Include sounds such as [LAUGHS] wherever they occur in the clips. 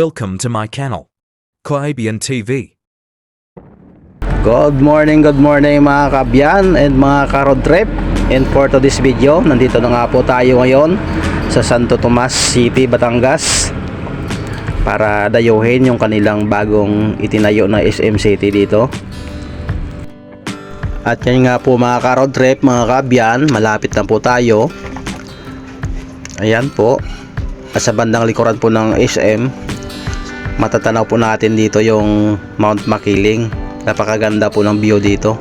Welcome to my channel, Koabian TV. Good morning, good morning mga kabyan and mga karod trip. And for today's video, nandito na nga po tayo ngayon sa Santo Tomas City, Batangas Para dayuhin yung kanilang bagong itinayo na SM City dito. At yan nga po mga karod trip, mga kabyan, malapit na po tayo. Ayan po. Sa bandang likuran po ng SM Matatanaw po natin dito yung Mount Makiling. Napakaganda po ng view dito.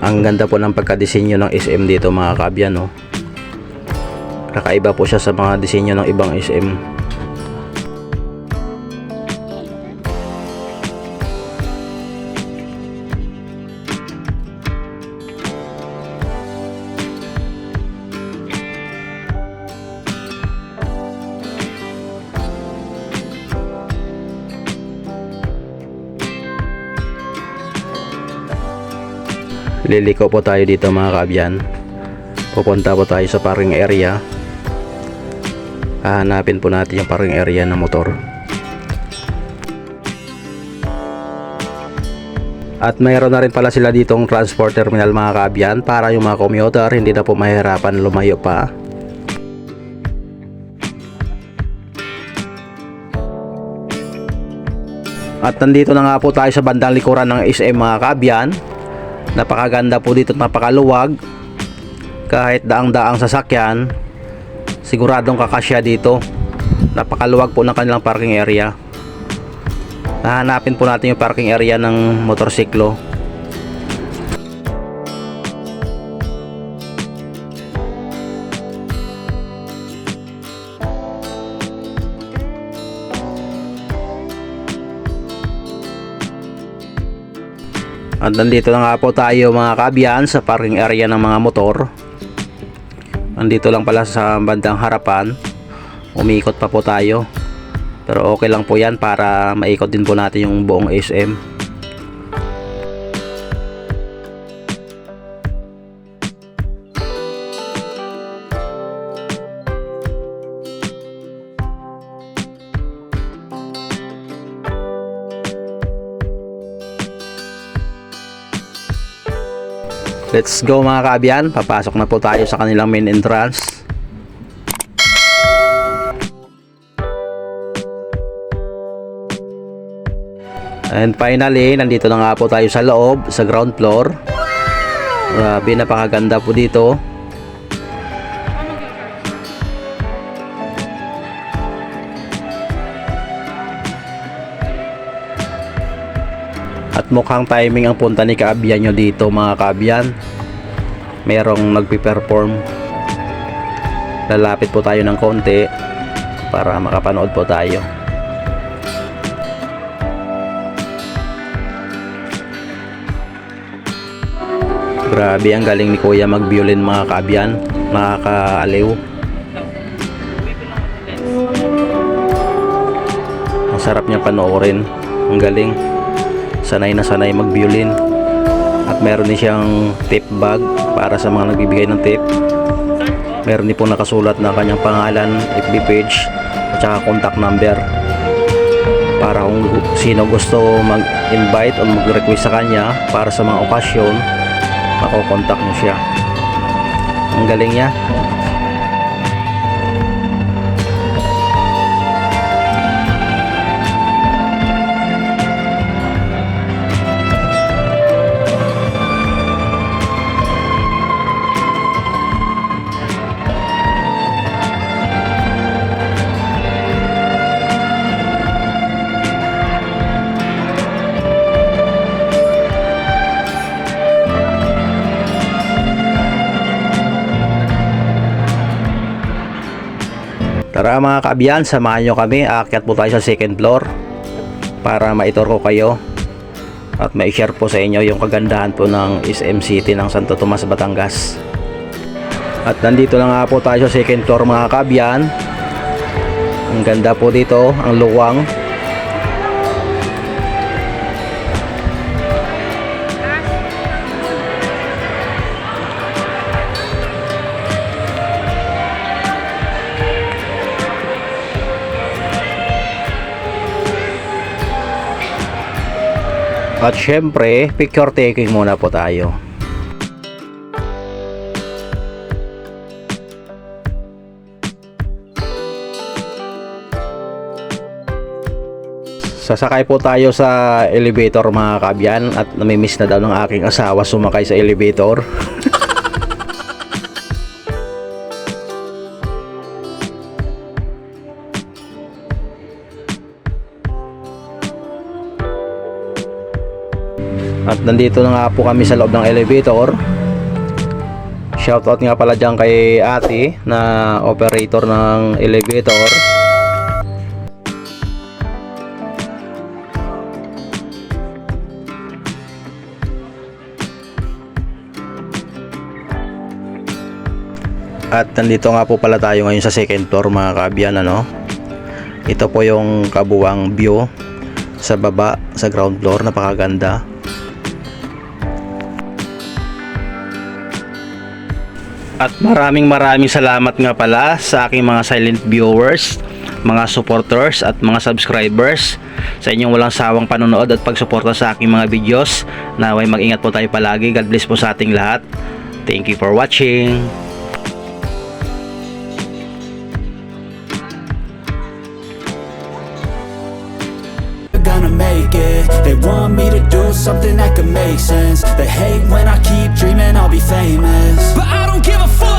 Ang ganda po ng pagkadisenyo ng SM dito mga kabyan no? kakaiba po siya sa mga disenyo ng ibang SM liliko po tayo dito mga kabyan. Pupunta po tayo sa parking area. Hahanapin po natin yung parking area ng motor. At mayroon na rin pala sila ditong transport terminal mga kabyan para yung mga commuter hindi na po mahirapan lumayo pa. At nandito na nga po tayo sa bandang likuran ng SM mga kabyan napakaganda po dito at napakaluwag. Kahit daang-daang sasakyan siguradong kakasya dito. Napakaluwag po ng kanilang parking area. Hahanapin po natin yung parking area ng motorsiklo At nandito na nga po tayo mga kabyan sa parking area ng mga motor. Nandito lang pala sa bandang harapan. Umiikot pa po tayo. Pero okay lang po yan para maikot din po natin yung buong SM. Let's go mga kabyan. Papasok na po tayo sa kanilang main entrance. And finally, nandito na nga po tayo sa loob, sa ground floor. Grabe, napakaganda po dito. At mukhang timing ang punta ni Kaabyan nyo dito mga Kaabyan. Merong nagpi-perform. Lalapit po tayo ng konti para makapanood po tayo. Grabe ang galing ni Kuya mag-violin mga Kaabyan. Nakakaaliw. Ang sarap niya panoorin. Ang galing sanay na sanay mag-violin. At meron din siyang tip bag para sa mga nagbibigay ng tip meron din po nakasulat na kanyang pangalan, FB page at saka contact number. Para kung sino gusto mag-invite o mag-request sa kanya para sa mga okasyon makokontak nyo siya. Ang galing niya Tara mga kaabyan, samahan nyo kami. Aakyat po tayo sa second floor para maitor ko kayo at ma-share po sa inyo yung kagandahan po ng SM City ng Santo Tomas, Batangas. At nandito na nga po tayo sa second floor mga kaabyan. Ang ganda po dito, ang luwang. At syempre, picture taking muna po tayo. Sasakay po tayo sa elevator mga kabyan at namimiss na daw ng aking asawa sumakay sa elevator. [LAUGHS] At nandito na nga po kami sa loob ng elevator. Shoutout nga pala dyan kay ate na operator ng elevator. At nandito nga po pala tayo ngayon sa second floor mga kabyan ano. Ito po yung kabuwang view sa baba sa ground floor napakaganda. At maraming maraming salamat nga pala sa aking mga silent viewers, mga supporters at mga subscribers sa inyong walang sawang panonood at pagsuporta sa aking mga videos. Naway mag-ingat po tayo palagi. God bless po sa ating lahat. Thank you for watching. They want me to do something that could make sense. They hate when I keep dreaming I'll be famous. But I don't give a fuck.